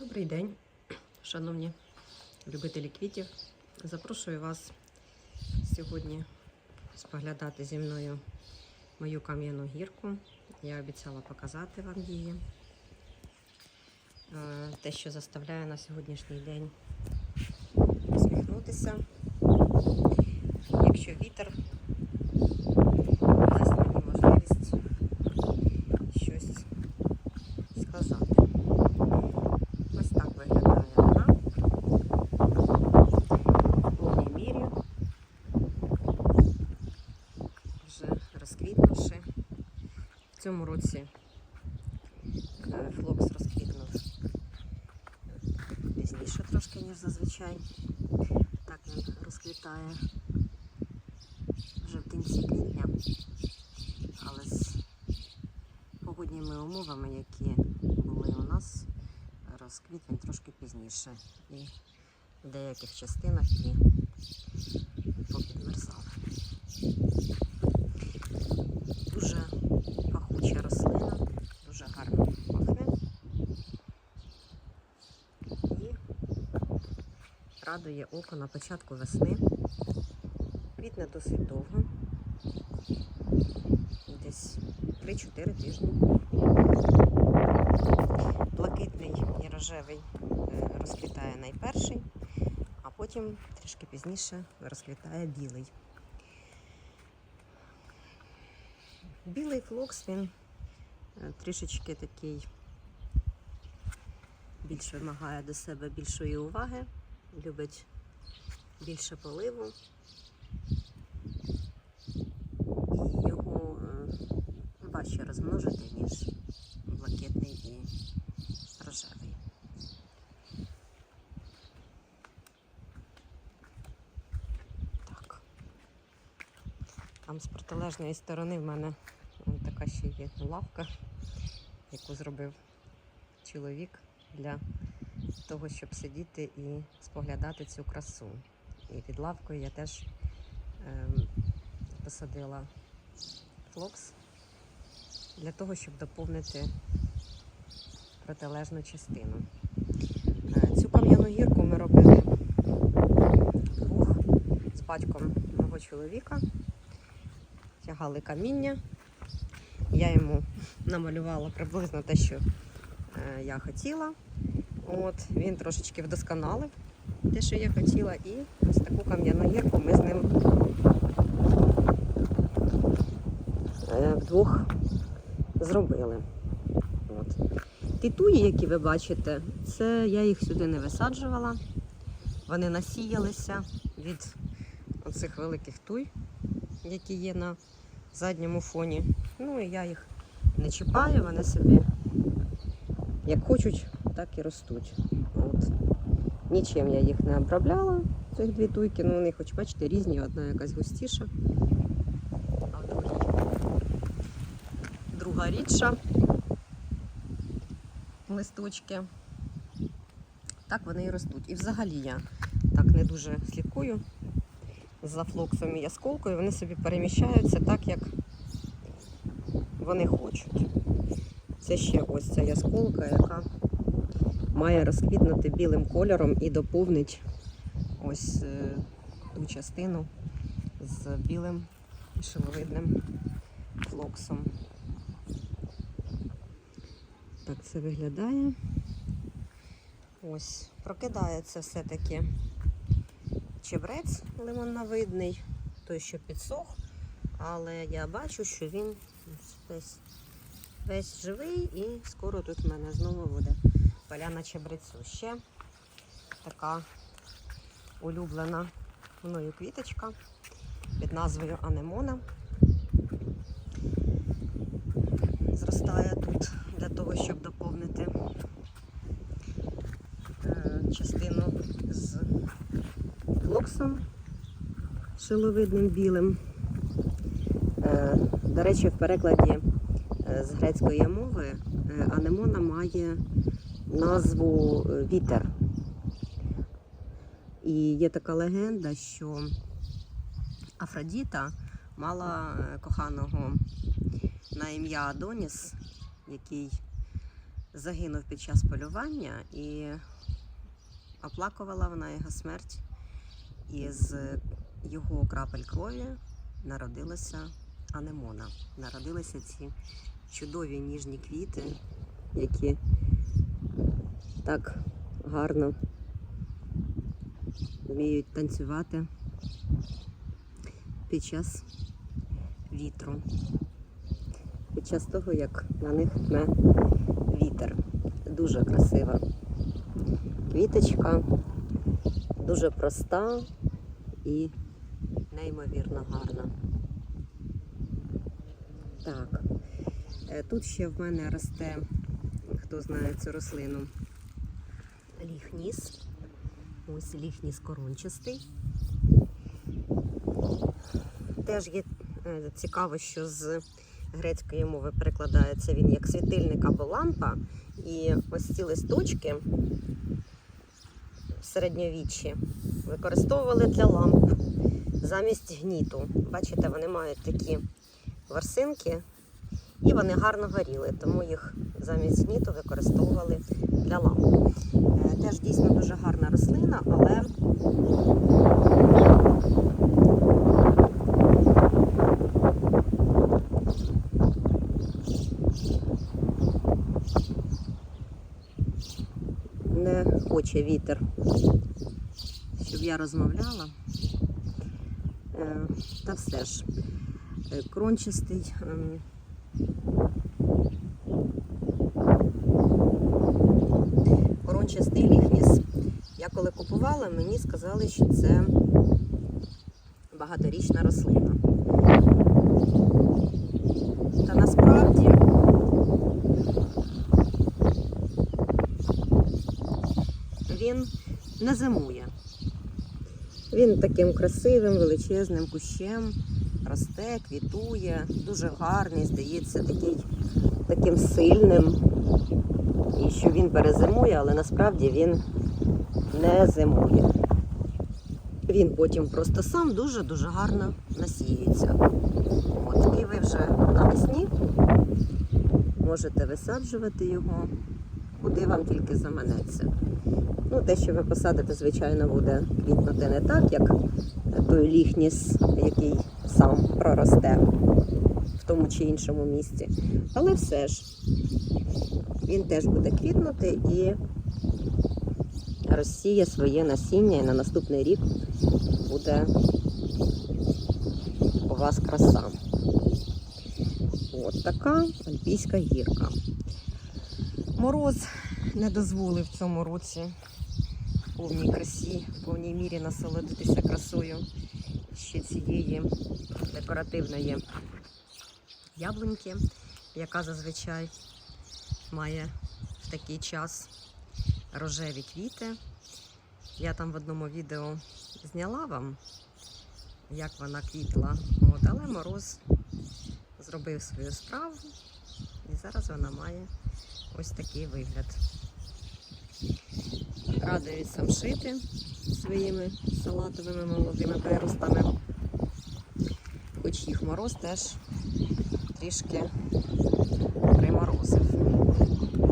Добрий день, шановні любителі квітів. Запрошую вас сьогодні споглядати зі мною мою кам'яну гірку. Я обіцяла показати вам її. Е, Те, що заставляє на сьогоднішній день усміхнутися. Якщо вітер дасть мені можливість щось сказати. Ось так виглядає вона. В повній мірі. Вже розквітнувши. В цьому році е, флокс розквітнув пізніше трошки, ніж зазвичай. Так він розквітає вже в кінці квітня. Але з погодніми умовами, які були у нас, розквіт він трошки пізніше. І в деяких частинах і попідмерзав. Дуже пахуча рослина, дуже гарно пахне. І радує око на початку весни. Квітне досить довго. Десь 3-4 тижні. Блакитний і рожевий е, розквітає найперший, а потім трішки пізніше розквітає білий. Білий флокс він е, трішечки такий більш вимагає до себе більшої уваги, любить більше поливу. І його е, важче розмножити, ніж блакитний і рожевий. Так. Там з протилежної сторони в мене така ще є лавка, яку зробив чоловік для того, щоб сидіти і споглядати цю красу. І під лавкою я теж ем, посадила флокс для того, щоб доповнити протилежну частину. Е, Цю кам'яну гірку ми робили вдвох з батьком мого чоловіка. Тягали каміння. Я йому намалювала приблизно те, що е, я хотіла. От, він трошечки вдосконалив те, що я хотіла, і ось таку кам'яну гірку ми з ним е, вдвох зробили. От. Ті туї, які ви бачите, це я їх сюди не висаджувала. Вони насіялися від оцих великих туй, які є на задньому фоні. Ну і я їх не чіпаю, вони собі як хочуть, так і ростуть. От. Нічим я їх не обробляла, цих дві туйки, ну вони, хоч бачите, різні, одна якась густіша, а в другій друга рідша листочки. Так вони і ростуть. І взагалі я так не дуже слідкую за флоксом і ясколкою. Вони собі переміщаються так, як вони хочуть. Це ще ось ця ясколка, яка має розквітнути білим кольором і доповнить ось е, ту частину з білим шиловидним флоксом. Так це виглядає. Ось, прокидається все-таки чебрець лимонновидний, той, що підсох, але я бачу, що він весь, весь живий і скоро тут в мене знову буде поляна чебрецю. Ще така улюблена мною квіточка під назвою Анемона. Зростає тут для того, щоб доповнити е, частину з флоксом шиловидним білим. Е, До речі, в перекладі е, з грецької мови анемона має назву е, вітер. І є така легенда, що Афродіта мала е, коханого на ім'я Адоніс, який загинув під час полювання і оплакувала вона його смерть. І з його крапель крові народилася анемона. Народилися ці чудові ніжні квіти, які так гарно вміють танцювати під час вітру, під час того, як на них дме вітер. Дуже красива квіточка, дуже проста і неймовірно гарна. Так, е, тут ще в мене росте, хто знає цю рослину, ліхніс. Ось ліхніс корончастий. Теж є е, цікаво, що з грецької мови перекладається він як світильник або лампа. І ось ці листочки в середньовіччі використовували для ламп замість гніту. Бачите, вони мають такі ворсинки і вони гарно горіли, тому їх замість гніту використовували для ламп. Е, Теж дійсно дуже гарна рослина, але не хоче вітер, щоб я розмовляла. Е, Та все ж, е, крончастий. ем, Корончастий ліхніс. Я коли купувала, мені сказали, що це багаторічна рослина. Та насправді він не зимує. Він таким красивим, величезним кущем росте, квітує, дуже гарний, здається, такий, таким сильним. І що він перезимує, але насправді він не зимує. Він потім просто сам дуже-дуже гарно насіюється. От, і ви вже навесні можете висаджувати його, куди вам тільки заманеться. Ну, те, що ви посадите, звичайно, буде квітнути не так, як той ліхніс, який сам проросте в тому чи іншому місці. Але все ж він теж буде квітнути і розсіє своє насіння, і на наступний рік буде у вас краса. От така альпійська гірка. Мороз не дозволив в цьому році в повній красі, в повній мірі насолодитися красою ще цієї декоративної яблуньки, яка зазвичай має в такий час рожеві квіти. Я там в одному відео зняла вам, як вона квітла, От, але мороз зробив свою справу, і зараз вона має ось такий вигляд. Радують самшити своїми салатовими молодими приростами, хоч їх мороз теж трішки приморозив.